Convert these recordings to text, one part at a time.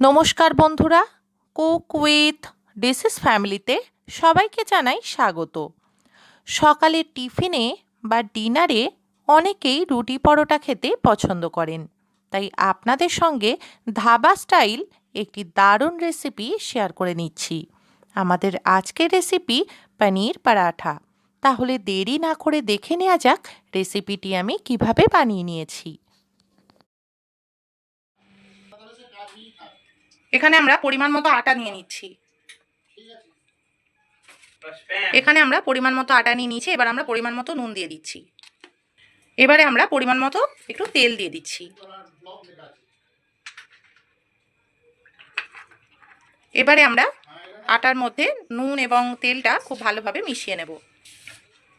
নমস্কার বন্ধুরা, cook with ডিসিস ফ্যামিলিতে সবাইকে জানাই স্বাগত। সকালে টিফিনে বা ডিনারে অনেকেই রুটি পরোটা খেতে পছন্দ করেন। তাই আপনাদের সঙ্গে ধাবা স্টাইল একটি দারুণ রেসিপি শেয়ার করে নিচ্ছি। আমাদের আজকের রেসিপি পনির পরাঠা। তাহলে দেরি না করে দেখে নেওয়া যাক রেসিপিটি আমি কীভাবে বানিয়ে নিয়েছি। এখানে আমরা পরিমাণ মতো আটা নিয়ে নিচ্ছি। এখানে আমরা পরিমাণ মতো আটা নিয়ে নিয়েছি, এবার আমরা পরিমাণ মতো নুন দিয়ে দিচ্ছি। এবারে আমরা পরিমাণ মতো একটু তেল দিয়ে দিচ্ছি। এবারে আমরা আটার মধ্যে নুন এবং তেলটা খুব ভালোভাবে মিশিয়ে নেব।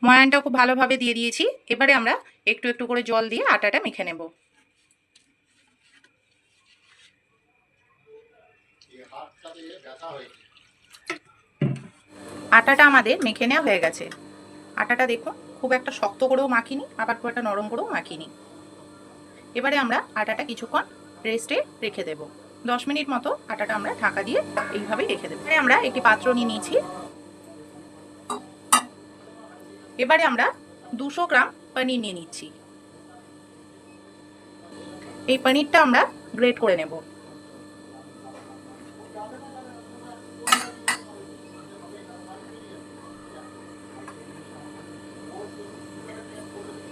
ময়ানটা খুব ভালোভাবে দিয়ে দিয়েছি। এবারে আমরা একটু একটু করে জল দিয়ে আটাটা মেখে নেব। আটাটা আমাদের মেখে নেওয়া হয়ে গেছে। আটাটা দেখুন, খুব একটা শক্ত করেও মাখিনি, আবার খুব একটা নরম করেও মাখিনি। এবারে আমরা আটাটা কিছুক্ষণ রেস্টে রেখে দেব। দশ মিনিট মতো আটাটা আমরা ঢাকা দিয়ে এইভাবেই রেখে দেবো। এবারে আমরা একটি পাত্র নিয়ে নিয়েছি। এবারে আমরা দুশো গ্রাম পনির নিয়ে নিচ্ছি। এই পনিরটা আমরা গ্রেট করে নেব।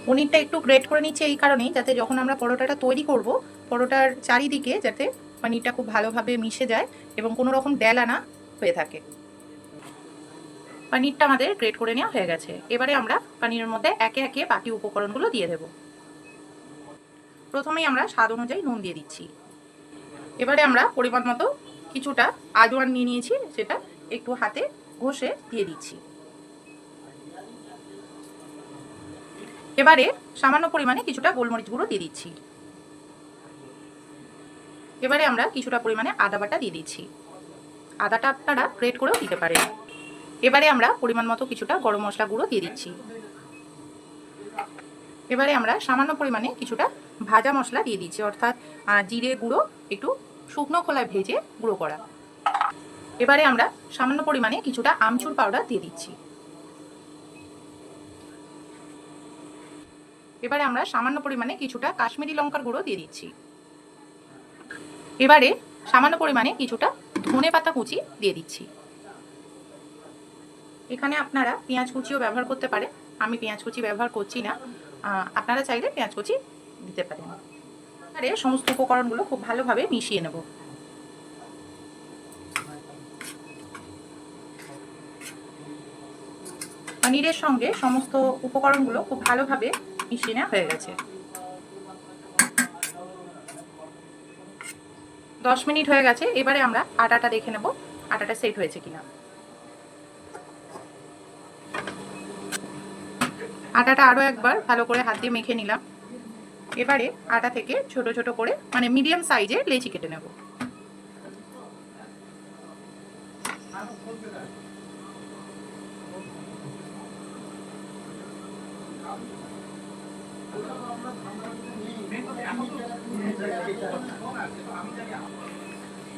পনিরটা একটু গ্রেট করে নিচ্ছি এই কারণেই, যাতে যখন আমরা পরোটাটা তৈরি করব, পরোটার চারিদিকে যাতে পনিরটা খুব ভালোভাবে মিশে যায় এবং কোনো রকম ডেলা না হয়ে থাকে। পনিরটা আমাদের গ্রেট করে নেওয়া হয়ে গেছে। এবারে আমরা পনিরের মধ্যে একে একে বাকি উপকরণগুলো দিয়ে দেব। প্রথমেই আমরা স্বাদ অনুযায়ী নুন দিয়ে দিচ্ছি। এবারে আমরা পরিমাণ মতো কিছুটা আজওয়ান নিয়ে নিয়েছি সেটা একটু হাতে ঘষে দিয়ে দিচ্ছি। এবারে সামান্য পরিমাণে কিছুটা গোলমরিচ গুঁড়ো দিয়ে দিচ্ছি। এবারে আমরা কিছুটা পরিমাণে আদা বাটা দিয়ে দিচ্ছি। আদাটা আপনারা গ্রেট করেও দিতে পারেন। এবারে আমরা পরিমাণ মতো কিছুটা গরম মশলা গুঁড়ো দিয়ে দিচ্ছি। এবারে আমরা সামান্য পরিমাণে কিছুটা ভাজা মশলা দিয়ে দিচ্ছি, অর্থাৎ জিরে গুঁড়ো, একটু শুকনো খোলায় ভেজে গুঁড়ো করা। এবারে আমরা সামান্য পরিমাণে কিছুটা আমচুর পাউডার দিয়ে দিচ্ছি। এবারে আমরা সামান্য পরিমাণে কিছুটা কাশ্মীরি লঙ্কার গুঁড়ো দিয়ে দিচ্ছি। এবারে সামান্য পরিমাণে কিছুটা ধনে পাতা কুচি দিয়ে দিচ্ছি। এখানে আপনারা পেঁয়াজ কুচিও ব্যবহার করতে পারেন। আমি পেঁয়াজ কুচি ব্যবহার করছি না। আপনারা চাইলে পেঁয়াজ কুচি দিতে পারেন। এবারে সমস্ত উপকরণগুলো খুব ভালোভাবে মিশিয়ে নেব। পনিরের সঙ্গে সমস্ত উপকরণগুলো খুব ভালোভাবে মিশিয়ে নেওয়া হয়ে গেছে। দশ মিনিট হয়ে গেছে, এবারে আমরা আটাটা দেখে নেব, আটাটা সেট হয়েছে কিনা। আটাটা আরও একবার ভালো করে হাত দিয়ে মেখে নিলাম। এবারে আটা থেকে ছোট ছোট করে মানে মিডিয়াম সাইজের লেচি কেটে নেব।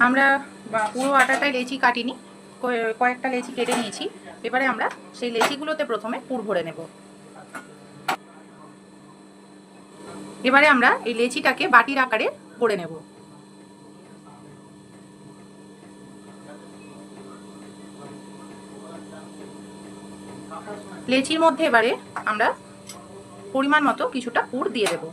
আমরা পুরো আটাটাই লেচি কাটিনি কয়েকটা লেচি কেটে নিয়েছি। এবারে আমরা সেই লেচিগুলোতে প্রথমে পুর ভরে নেব। এবারে আমরা এই লেচিটাকে বাটির আকারে করে নেব। লেচির মধ্যে এবারে আমরা পরিমাণ মতো কিছুটা পুর দিয়ে দেবো।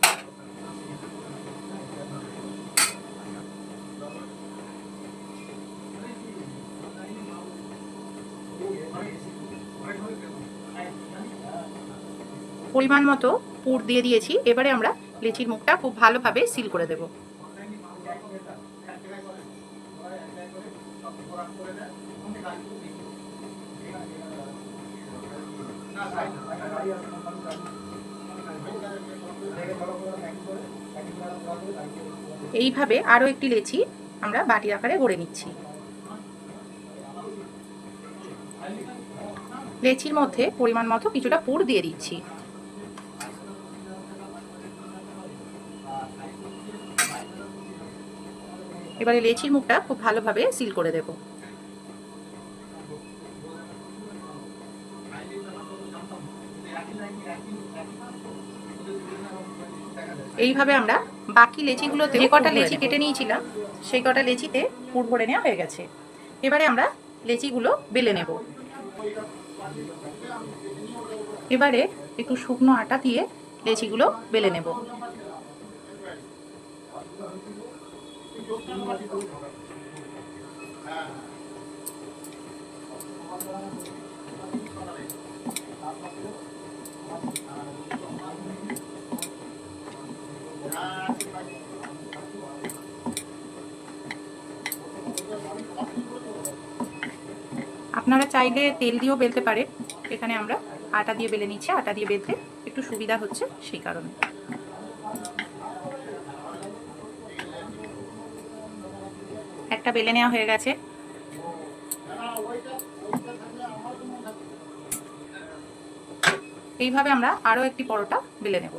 পরিমাণ মতো পুর দিয়ে দিয়েছি। এবারে আমরা লিচির মুখটা খুব ভালোভাবে সিল করে দেব। এইভাবে আরও একটি লেচি আমরা বাটির আকারে গড়ে নিচ্ছি। লেচির মধ্যে পরিমাণ মতো কিছুটা পুর দিয়ে দিচ্ছি। এবারে লেচির মুখটা খুব ভালোভাবে সিল করে দেব। এইভাবে আমরা বাকি লেচিগুলোতে যে কটা লেচি? কেটে নিয়েছিলাম সেই কটা লেচিতে পুর ভরে নেওয়া হয়ে গেছে। এবারে আমরা লেচিগুলো বেলে নেব। এবারে একটু শুকনো আটা দিয়ে লেচিগুলো বেলে নেব। আপনারা চাইলে তেল দিয়েও বেলতে পারে। এখানে আমরা আটা দিয়ে বেলে নিচ্ছি। আটা দিয়ে বেলতে একটু সুবিধা হচ্ছে সেই কারণে। একটা বেলে নেওয়া হয়ে গেছে। এইভাবে আমরা আরও একটি পরোটা বেলে নেব।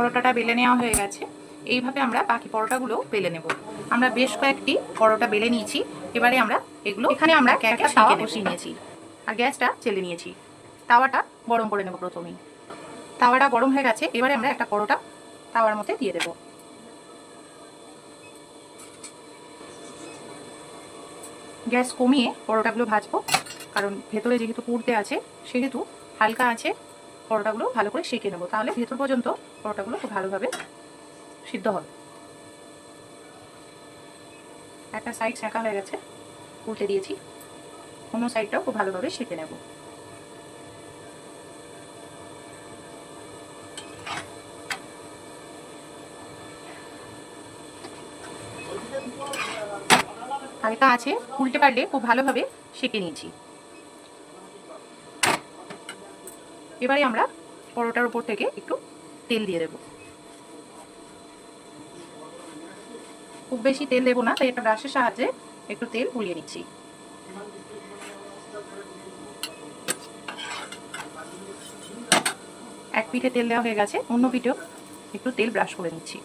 পরোটাটা বেলে নেওয়া হয়ে গেছে। এইভাবে আমরা বাকি পরোটাগুলো বেলে নেব। আমরা বেশ কয়েকটি পরোটা বেলে নিয়েছি। এবারে আমরা এগুলো এখানে আমরা বসিয়ে নিয়েছি। আর গ্যাসটা চেলে নিয়েছি। তাওয়াটা গরম করে নেব প্রথমেই। তাওয়াটা গরম হয়ে গেছে। এবারে আমরা একটা পরোটা তাওয়ার মধ্যে দিয়ে দেব। গ্যাস কমিয়ে পরোটাগুলো ভাজবো। কারণ ভেতরে যেহেতু পুড়তে আছে, সেহেতু হালকা আছে। পরোটাগুলো ভালো করে সেঁকে নেব। তাহলে ভেতর পর্যন্ত পরোটাগুলো খুব ভালোভাবে সিদ্ধ হবে। একটা সাইড সেঁকা হয়ে গেছে, উল্টে দিয়েছি। অন্য সাইডটাও খুব ভালোভাবে সেঁকে নেব। হালকা আছে, উল্টে পাল্টে খুব ভালোভাবে সেঁকে নিয়েছি। এবারে আমরা পরোটার উপর থেকে একটু তেল দিয়ে দেব। খুব বেশি তেল দেবো না, তাই একটা ব্রাশের সাহায্যে একটু তেল গুলিয়ে নিচ্ছি। এক পিঠে তেল দেওয়া হয়ে গেছে, অন্য পিঠেও একটু তেল ব্রাশ করে নিচ্ছি।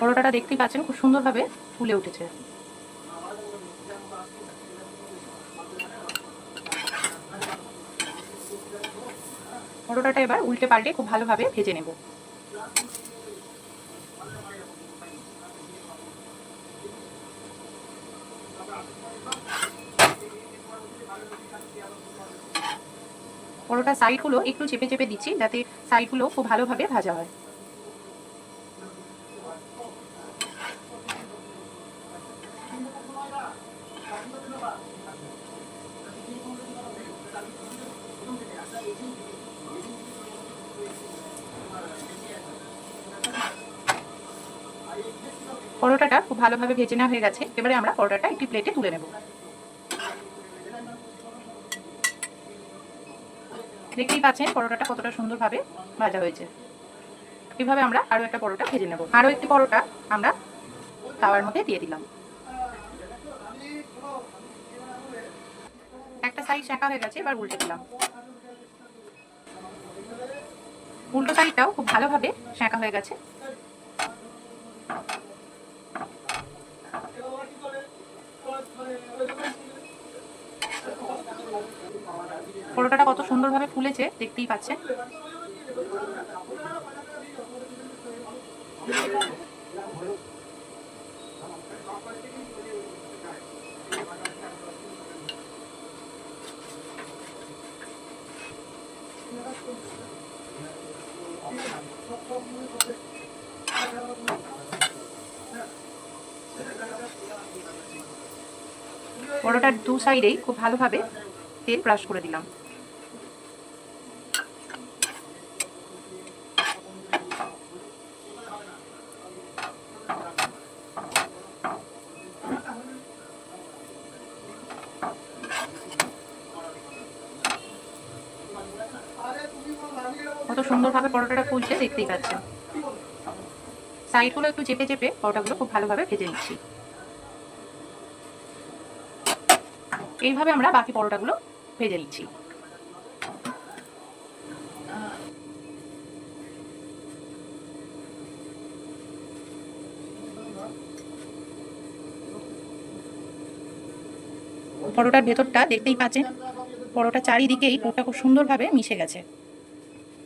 পরোটাটা দেখতেই পাচ্ছেন, খুব সুন্দরভাবে ফুলে উঠেছে। পরোটাটা এবার উল্টে পাল্টে খুব ভালোভাবে ভেজে নেব। পরোটা সাইডগুলো একটু চেপে চেপে দিচ্ছি যাতে সাইডগুলো খুব ভালোভাবে ভাজা হয়। পরোটাটা খুব ভালোভাবে ভেজে নেওয়া হয়ে গেছে। এবারে আমরা পরোটাটা একটি প্লেটে তুলে নেব। দেখতেই পাচ্ছেন পরোটাটা কতটা সুন্দরভাবে ভাজা হয়েছে। এভাবে আমরা আরও একটা পরোটা ভেজে নেব। আরও একটি পরোটা আমরা তাওয়ার মধ্যে দিয়ে দিলাম। একটা সাইড শাঁকা হয়ে গেছে, এবার উল্টে দিলাম। উল্টো সাইডটাও খুব ভালোভাবে শাঁকা হয়ে গেছে। ফোটোটা কত সুন্দরভাবে ফুলেছে দেখতেই পাচ্ছেন। ফটোটার দু সাইডেই খুব ভালোভাবে তেল ব্রাশ করে দিলাম। কত সুন্দরভাবে পরোটাটা ফুলছে, দেখতেই পাচ্ছেন। সাইডগুলো একটু চেপে চেপে পরোটাগুলো খুব ভালোভাবে ভেজে নিচ্ছি। এইভাবে আমরা বাকি পরোটাগুলো ভেজে নিচ্ছি পরোটার ভেতরটা দেখতেই পাচ্ছেন পরোটা চারিদিকেই পুরোটা খুব সুন্দরভাবে মিশে গেছে।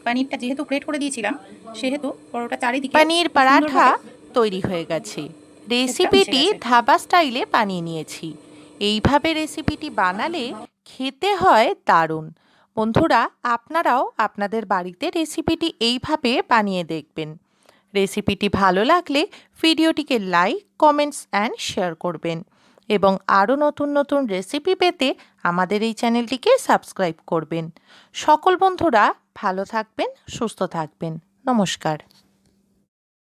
পানিরটা যেহেতু গ্রেট করে দিয়েছিলাম সেহেতু পরোটা চারিদিকে পানির পরাঠা তৈরি হয়ে গেছে। রেসিপিটি ধাবা স্টাইলে বানিয়ে নিয়েছি। এইভাবে রেসিপিটি বানালে খেতে হয় দারুণ। বন্ধুরা, আপনারাও আপনাদের বাড়িতে রেসিপিটি এইভাবে বানিয়ে দেখবেন। রেসিপিটি ভালো লাগলে ভিডিওটিকে লাইক কমেন্টস অ্যান্ড শেয়ার করবেন এবং আরও নতুন নতুন রেসিপি পেতে আমাদের এই চ্যানেলটিকে সাবস্ক্রাইব করবেন। সকল বন্ধুরা ভালো থাকবেন, সুস্থ থাকবেন। নমস্কার।